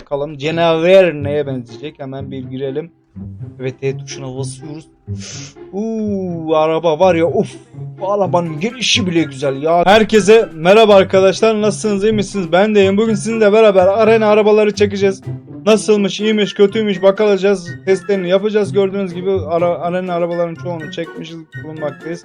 bakalım. Canavar neye benzeyecek? Hemen bir girelim. Evet D tuşuna basıyoruz. Uuu araba var ya of. Arabanın gelişi bile güzel ya. Herkese merhaba arkadaşlar. Nasılsınız iyi misiniz? Ben deyim. Bugün sizinle beraber arena arabaları çekeceğiz. Nasılmış, iyiymiş, kötüymüş bakacağız. Testlerini yapacağız. Gördüğünüz gibi ara, arena arabaların çoğunu çekmişiz bulunmaktayız.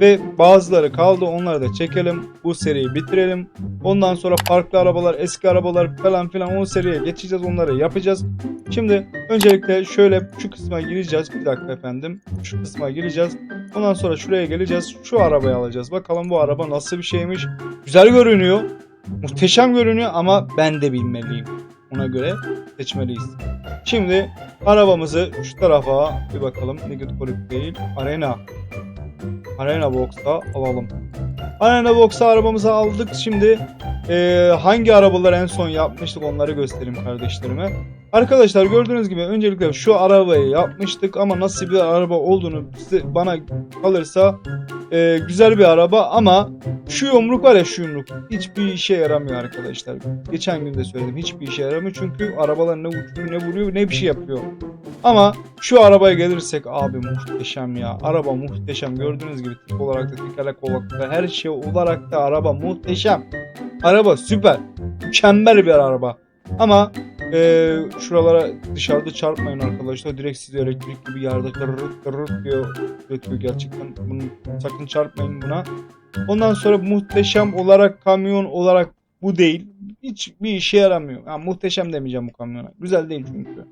Ve bazıları kaldı onları da çekelim. Bu seriyi bitirelim. Ondan sonra farklı arabalar, eski arabalar falan filan o seriye geçeceğiz. Onları yapacağız. Şimdi öncelikle şöyle şu kısma gireceğiz. Bir dakika efendim. Şu kısma gireceğiz. Ondan sonra şuraya geleceğiz. Şu arabayı alacağız. Bakalım bu araba nasıl bir şeymiş. Güzel görünüyor. Muhteşem görünüyor ama ben de bilmeliyim. Ona göre seçmeliyiz. Şimdi arabamızı şu tarafa bir bakalım. Naked Collective değil. Arena. Arena Box'ta alalım. Arena Box'a arabamızı aldık. Şimdi eee, hangi arabaları en son yapmıştık onları göstereyim kardeşlerime. Arkadaşlar gördüğünüz gibi öncelikle şu arabayı yapmıştık ama nasıl bir araba olduğunu size, bana kalırsa eee, güzel bir araba ama şu yumruk var ya şu yumruk hiçbir işe yaramıyor arkadaşlar. Geçen gün de söyledim hiçbir işe yaramıyor çünkü arabalar ne uçuyor ne vuruyor ne bir şey yapıyor. Ama şu arabaya gelirsek abi muhteşem ya. Araba muhteşem. Gördüğünüz gibi tip olarak da tekerlek olarak da her şey olarak da araba muhteşem. Araba süper. Mükemmel bir araba. Ama eee, şuralara dışarıda çarpmayın arkadaşlar. Direkt sizi elektrik gibi yerde tırırırt tırırırt diyor. Ötüyor gerçekten. Bunu, sakın çarpmayın buna. Ondan sonra muhteşem olarak kamyon olarak bu değil. Hiçbir işe yaramıyor. Yani muhteşem demeyeceğim bu kamyona. Güzel değil çünkü.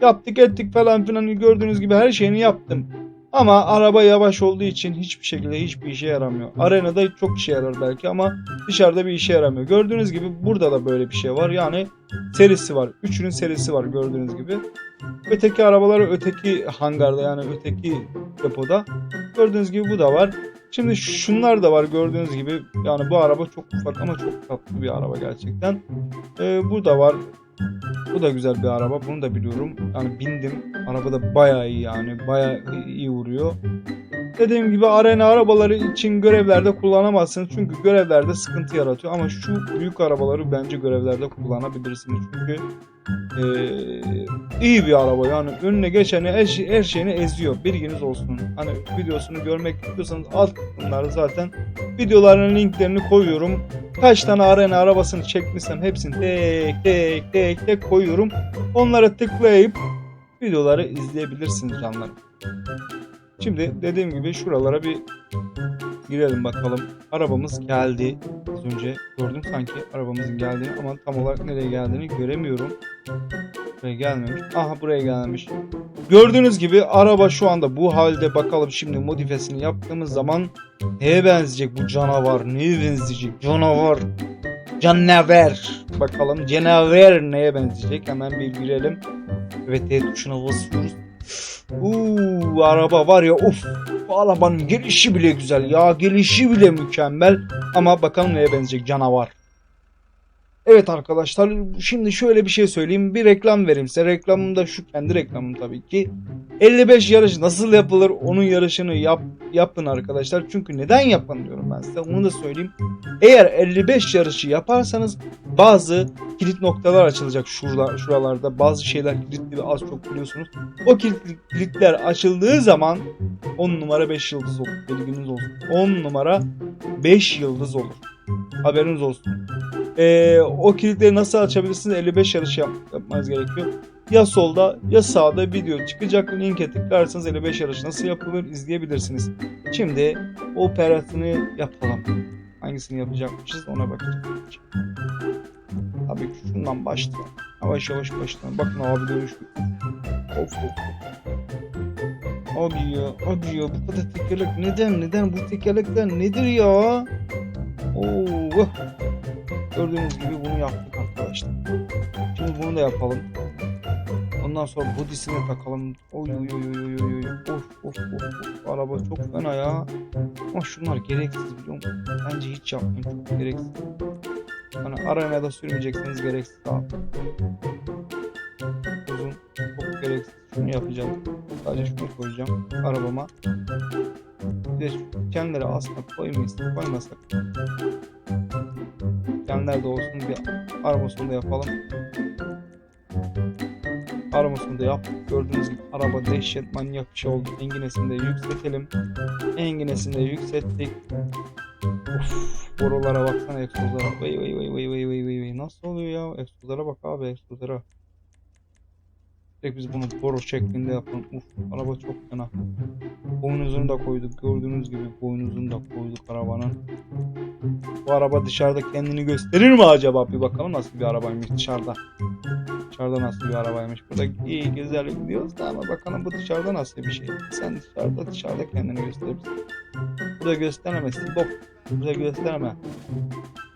Yaptık ettik falan filan gördüğünüz gibi her şeyini yaptım. Ama araba yavaş olduğu için hiçbir şekilde hiçbir işe yaramıyor. Arenada çok işe yarar belki ama dışarıda bir işe yaramıyor. Gördüğünüz gibi burada da böyle bir şey var. Yani serisi var. Üçünün serisi var gördüğünüz gibi. Öteki arabaları öteki hangarda yani öteki depoda. Gördüğünüz gibi bu da var. Şimdi şunlar da var gördüğünüz gibi. Yani bu araba çok ufak ama çok tatlı bir araba gerçekten. Ee, bu da var. Bu da güzel bir araba. Bunu da biliyorum. Yani bindim. Araba da bayağı iyi yani. Bayağı iyi vuruyor. Dediğim gibi arena arabaları için görevlerde kullanamazsınız. Çünkü görevlerde sıkıntı yaratıyor. Ama şu büyük arabaları bence görevlerde kullanabilirsiniz. Çünkü eee, iyi bir araba yani önüne geçeni her, şey- her şeyini eziyor. Bilginiz olsun. Hani videosunu görmek istiyorsanız alt kısımlarda zaten videoların linklerini koyuyorum. Kaç tane arena arabasını çekmişsem hepsini tek tek tek tek koyuyorum. Onlara tıklayıp videoları izleyebilirsiniz canlarım. Şimdi dediğim gibi şuralara bir girelim bakalım. Arabamız geldi. Az önce gördüm sanki arabamızın geldiğini ama tam olarak nereye geldiğini göremiyorum. Buraya gelmemiş. Aha buraya gelmiş. Gördüğünüz gibi araba şu anda bu halde. Bakalım şimdi modifesini yaptığımız zaman neye benzeyecek bu canavar? Neye benzeyecek? Canavar. Canavar. Bakalım canavar neye benzeyecek? Hemen bir girelim. Evet D tuşuna basıyoruz. Uuu araba var ya of. Bu arabanın gelişi bile güzel ya. Gelişi bile mükemmel. Ama bakalım neye benzeyecek canavar. Evet arkadaşlar şimdi şöyle bir şey söyleyeyim. Bir reklam vereyim size. Reklamım da şu kendi reklamım tabii ki. 55 yarış nasıl yapılır? Onun yarışını yap, yapın arkadaşlar. Çünkü neden yapın diyorum ben size. Onu da söyleyeyim. Eğer 55 yarışı yaparsanız bazı kilit noktalar açılacak şurada, şuralarda. Bazı şeyler kilitli ve az çok biliyorsunuz. O kilit, kilitler açıldığı zaman 10 numara 5 yıldız olur. Bilginiz olsun. 10 numara 5 yıldız olur. Haberiniz olsun. Ee, o kilitleri nasıl açabilirsiniz? 55 yarış yap, yapmanız gerekiyor. Ya solda ya sağda video çıkacak. Linke tıklarsanız 55 yarış nasıl yapılır izleyebilirsiniz. Şimdi operatını yapalım. Hangisini yapacakmışız ona bakacağız. Tabii ki şundan başlayalım. Yavaş yavaş başlayalım. Bakın abi dönüş. Of of. Abi ya, abi ya bu kadar tekerlek neden neden bu tekerlekler nedir ya? Oo. Gördüğünüz gibi bunu yaptık arkadaşlar. Şimdi bunu da yapalım. Ondan sonra bodysini takalım. Oy oy oy oy oy oy. Of of of of. Araba çok fena ya. Ama şunlar gereksiz biliyor musun? Bence hiç yapmayın çok gereksiz. Hani arenada sürmeyecekseniz gereksiz abi. Uzun çok gereksiz. Şunu yapacağım. Sadece şunu koyacağım arabama. Bir de şu kendileri aslında koymayız. Koymasak. Kendiler de olsun bir arabasını da yapalım. Aramasını da yaptık. Gördüğünüz gibi araba dehşet manyak bir şey oldu. Enginesini de yükseltelim. Enginesini de yükselttik. Uf, borulara baksana egzozlara. Vay vay vay vay vay vay vay. Nasıl oluyor ya? Egzozlara bak abi egzozlara. Tek biz bunu boru şeklinde yapalım. Uf, araba çok fena. Boynuzunu da koyduk. Gördüğünüz gibi boynuzunu da koyduk arabanın. Bu araba dışarıda kendini gösterir mi acaba? Bir bakalım nasıl bir arabaymış dışarıda. Dışarıda nasıl bir arabaymış. Burada iyi güzel gidiyoruz da ama bakalım bu dışarıda nasıl bir şey. Sen dışarıda dışarıda kendini gösterirsin. Burada gösteremezsin. Bok. Burada gösterme.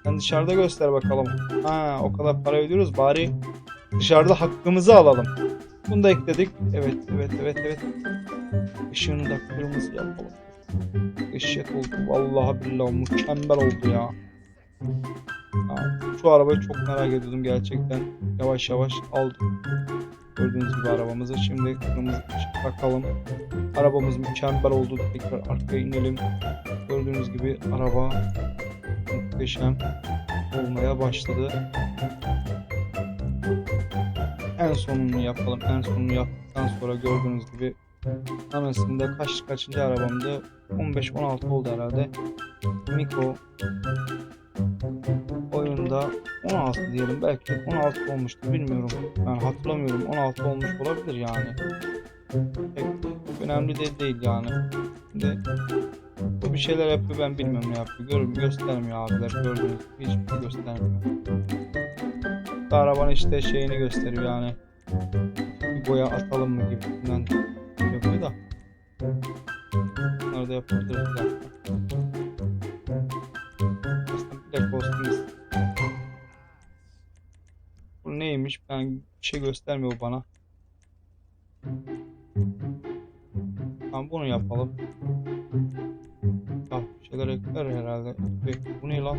Sen dışarıda göster bakalım. Ha o kadar para ödüyoruz bari dışarıda hakkımızı alalım. Bunu da ekledik. Evet evet evet evet. Işığını da kırmızı yapalım. Işık oldu. Vallahi billahi mükemmel oldu ya. Ya, Şu arabayı çok merak ediyordum gerçekten. Yavaş yavaş aldım. Gördüğünüz gibi arabamızı. Şimdi kırmızı ışık takalım. Arabamız mükemmel oldu. Tekrar arkaya inelim. Gördüğünüz gibi araba muhteşem olmaya başladı. En sonunu yapalım. En sonunu yaptıktan sonra gördüğünüz gibi Sonrasında kaç kaçıncı arabamdı? 15-16 oldu herhalde. Miko oyunda 16 diyelim belki 16 olmuştu bilmiyorum. Ben hatırlamıyorum 16 olmuş olabilir yani. Pek önemli de değil yani. Şimdi bu bir şeyler yapıyor ben bilmiyorum ne yapıyor. Görüm göstermiyor abiler gördüğünüz hiçbir şey göstermiyor. Bu arabanın işte şeyini gösteriyor yani. Bir boya atalım mı gibisinden yapıyor da. Bunları da yapabiliriz. Aslında olsun. Bu neymiş? Ben bir şey göstermiyor bana. Tamam bunu yapalım. Ah bir şeyler ekler herhalde. Bu ne lan?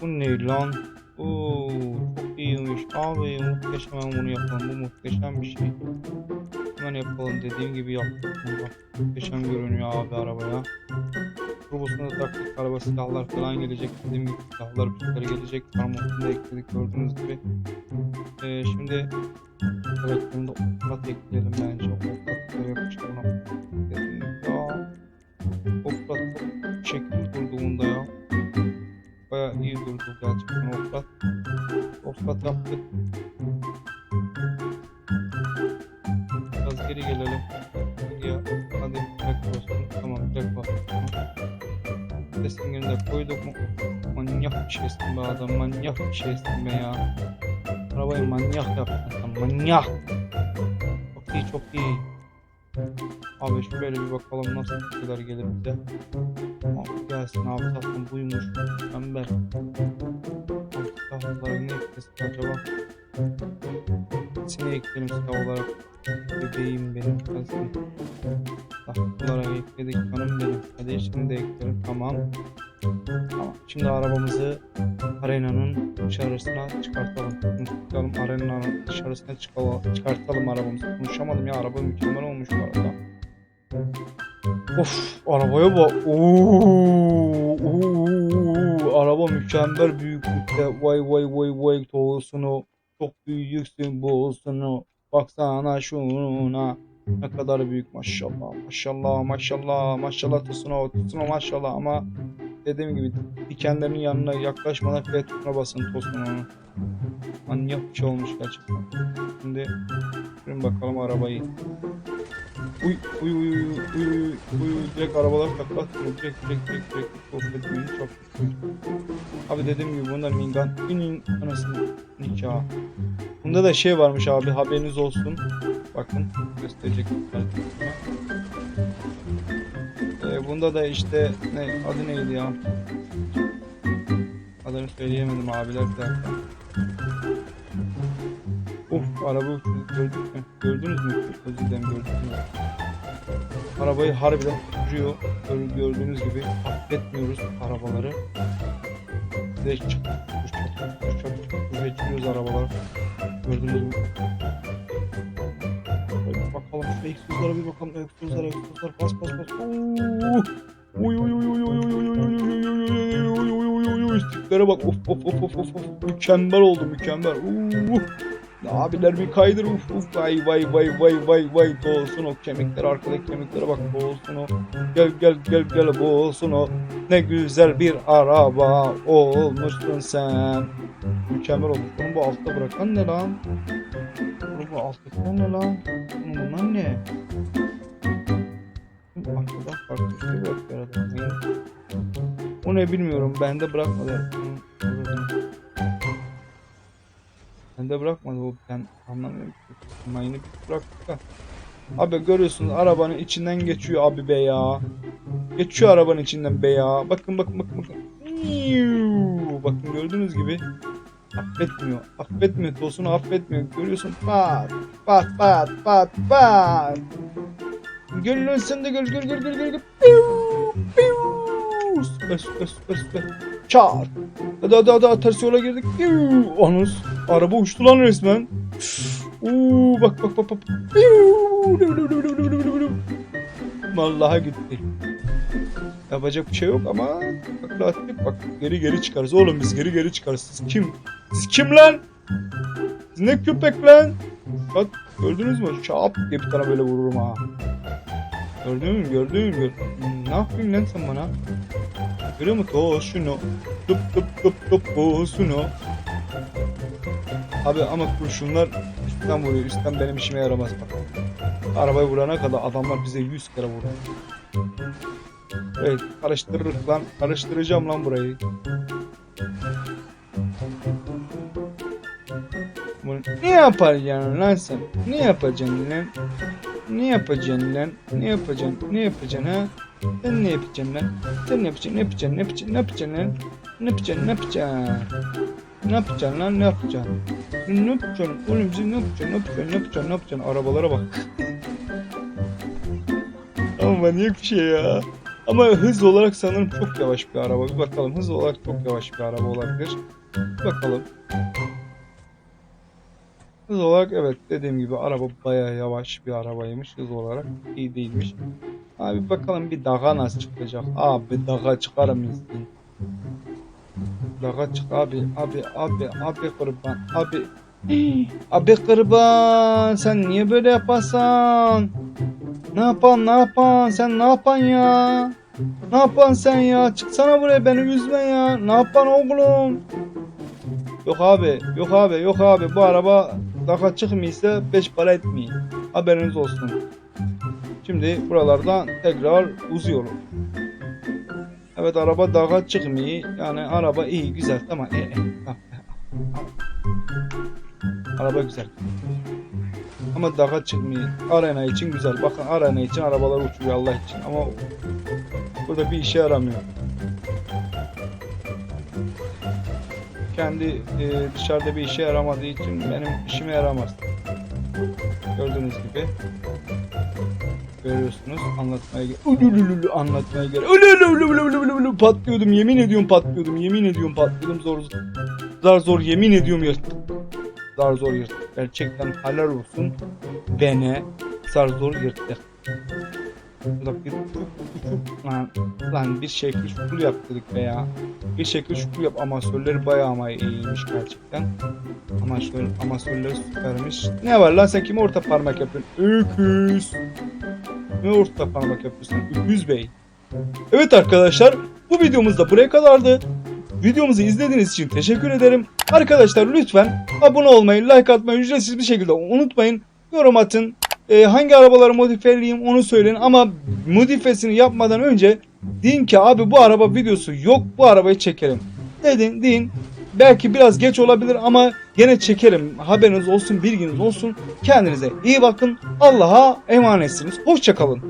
Bu ne lan? Oo, iyiymiş. Abi muhteşem hemen bunu yapalım. Bu muhteşem bir şey. Hemen yapalım dediğim gibi yaptık. bunu. Muhteşem görünüyor abi arabaya. Turbosuna da taktık. Araba silahlar falan gelecek. Dediğim gibi silahlar bir gelecek. Parmağını da ekledik gördüğünüz gibi. Ee, şimdi evet bunu da oklat ekleyelim bence. Oklatları yapıştıralım. Dedim ya. Oklat Durdu gerçekten oklat. Oklat yaptık. Biraz geri gelelim. Ya, hadi direkt olsun. Tamam direkt olsun. Sesini de koyduk mu? Manyak bir şeysin be adam. Manyak bir şeysin be ya. Arabayı manyak yaptın sen. Manyak. Çok iyi çok iyi. Abi şöyle bir bakalım nasıl şeyler gelir bize. Abi gelsin abi zaten buymuş. Mükemmel. Abi silahlara ne eklesin acaba? Seni ekleyelim silah olarak. Bebeğim benim kızım. Silahlara ekledik canım benim. Hadi şimdi de ekleyelim tamam. Tamam. Şimdi arabamızı arenanın dışarısına çıkartalım. Çıkartalım arenanın dışarısına çıkalım, çıkartalım arabamızı. Konuşamadım ya araba mükemmel olmuş bu arada. Of arabaya bak. Oo, oo, araba mükemmel büyüklükte. Vay vay vay vay toğusunu. Çok büyüksün boğusunu. Baksana şuna. Ne kadar büyük maşallah. Maşallah maşallah maşallah Tsuno Tsuno maşallah ama dediğim gibi dikenlerin yanına yaklaşmadan F tuşuna basın Tsuno'nun. Manyak bir şey olmuş gerçekten. Şimdi sürün bakalım arabayı. Uy uy uy uy uy uy uy direkt arabalar takla direkt direkt direkt direkt sohbet büyüğü çok Abi dediğim gibi bunda Mingan inin anasını nikahı. Bunda da şey varmış abi haberiniz olsun. Bakın gösterecek. Ee, bunda da işte ne adı neydi ya? Adını söyleyemedim abiler bir dakika şu araba gördünüz mü? Gördünüz mü? Özür dilerim gördünüz mü? Arabayı harbiden duruyor. Gördüğünüz gibi affetmiyoruz arabaları. Direkt çık, uçak, uçak, uçak, arabalar. Gördüğünüz mü? Bakalım şu egzozlara bir bakalım. Egzozlara, egzozlara bas bas bas. Oy oy oy oy oy oy oy oy tiplere bak of of of of of mükemmel oldu mükemmel. Uh. Abiler bir kaydır uf uf vay vay vay vay vay vay. Boğulsun o kemikler arkadaki kemiklere bak boğulsun o. Gel gel gel gel boğulsun o. Ne güzel bir araba olmuşsun sen. Mükemmel olmuş. Bunu bu altta bırakan ne lan? Bunu bu alttakiler ne lan? Bunlar ne? Arkadan farklı bir şey adam o ne bilmiyorum. Bende bırakmadı Bende bırakmadı o ben anlamıyorum ki. Mayını bıraktık da. Abi görüyorsunuz arabanın içinden geçiyor abi be ya. Geçiyor arabanın içinden be ya. Bakın bakın bakın bakın. Bakın gördüğünüz gibi affetmiyor. Affetmiyor. Tosunu affetmiyor. Görüyorsun pat pat pat pat pat. Gönlün sen de gül gül gül gül gül gül. Piu, piu. Süper süper süper süper. Çat. Hadi hadi hadi ters yola girdik. Anus. Araba uçtu lan resmen. Uuu bak bak bak bak. Vallahi gitti. Yapacak bir şey yok ama takla attık bak geri geri çıkarız oğlum biz geri geri çıkarız. Siz kim? Siz kim lan? Siz ne köpek lan? Bak gördünüz mü? Şap diye bir tane böyle vururum ha. Gördün mü? Gördün mü? Gör- Ne yapayım lan sen bana? Görüyor musun? O şunu. Tıp tıp tıp o şunu. Abi ama kurşunlar üstten vuruyor. Üstten benim işime yaramaz bak. Arabayı vurana kadar adamlar bize 100 kere vurur. Evet karıştırırız lan. Karıştıracağım lan burayı. Bunu ne yapacaksın lan sen? Ne yapacaksın lan? Ne yapacaksın lan? Ne yapacaksın? Ne yapacaksın ha? Sen ne yapacaksın lan? Sen ne yapacaksın? Ne yapacaksın? Ne yapacaksın? Ne yapacaksın lan? Ne yapacaksın? Ne yapacaksın? Ne yapacaksın lan? Ne yapacaksın? Ne yapacaksın? Oğlum sen ne yapacaksın? Ne yapacaksın? Ne yapacaksın? Ne yapacaksın? Arabalara bak. Ama manyak bir şey ya. Ama hız olarak sanırım çok yavaş bir araba. Bir bakalım hız olarak çok yavaş bir araba olabilir. Bir bakalım. Hız olarak evet dediğim gibi araba bayağı yavaş bir arabaymış. Hız olarak iyi değilmiş. Abi bakalım bir dağa nasıl çıkacak. Abi dağa çıkar mısın? Dağa çık abi abi abi abi kurban abi. Abi kurban sen niye böyle yaparsan? Ne yapan ne yapan sen ne yapan ya? Ne yapan sen ya? Çıksana buraya beni üzme ya. Ne yapan oğlum? Yok abi, yok abi, yok abi. Bu araba daha çıkmıyorsa 5 para etmiyor. Haberiniz olsun. Şimdi buralardan tekrar uzuyorum. Evet araba daha çıkmıyor. Yani araba iyi, güzel. Tamam. E, e. Araba güzel. Ama daha çıkmıyor. Arena için güzel. Bakın arena için arabalar uçuyor Allah için. Ama burada bir işe yaramıyor. Kendi e, dışarıda bir işe yaramadığı için benim işime yaramaz. Gördüğünüz gibi. Görüyorsunuz anlatmaya gel. Anlatmaya gel. Patlıyordum yemin ediyorum patlıyordum yemin ediyorum patlıyordum zor zar zor yemin ediyorum yırttım. Zar zor yırttık. Gerçekten helal olsun. Bene zar zor yırttık. Burada bir lan, lan bir şekil şukul yap dedik be ya. Bir şekil şukul yap amasörleri bayağı ama iyiymiş gerçekten. Amasör, amasörleri süpermiş. Ne var lan sen kime orta parmak yapıyorsun? Öküz. Ne orta parmak yapıyorsun? Öküz bey. Evet arkadaşlar bu videomuz da buraya kadardı. Videomuzu izlediğiniz için teşekkür ederim. Arkadaşlar lütfen abone olmayı, like atmayı ücretsiz bir şekilde unutmayın. Yorum atın. Ee, hangi arabaları modifeliyim onu söyleyin ama modifesini yapmadan önce deyin ki abi bu araba videosu yok bu arabayı çekelim. Dedin deyin. Belki biraz geç olabilir ama gene çekerim. Haberiniz olsun, bilginiz olsun. Kendinize iyi bakın. Allah'a emanetsiniz. Hoşçakalın.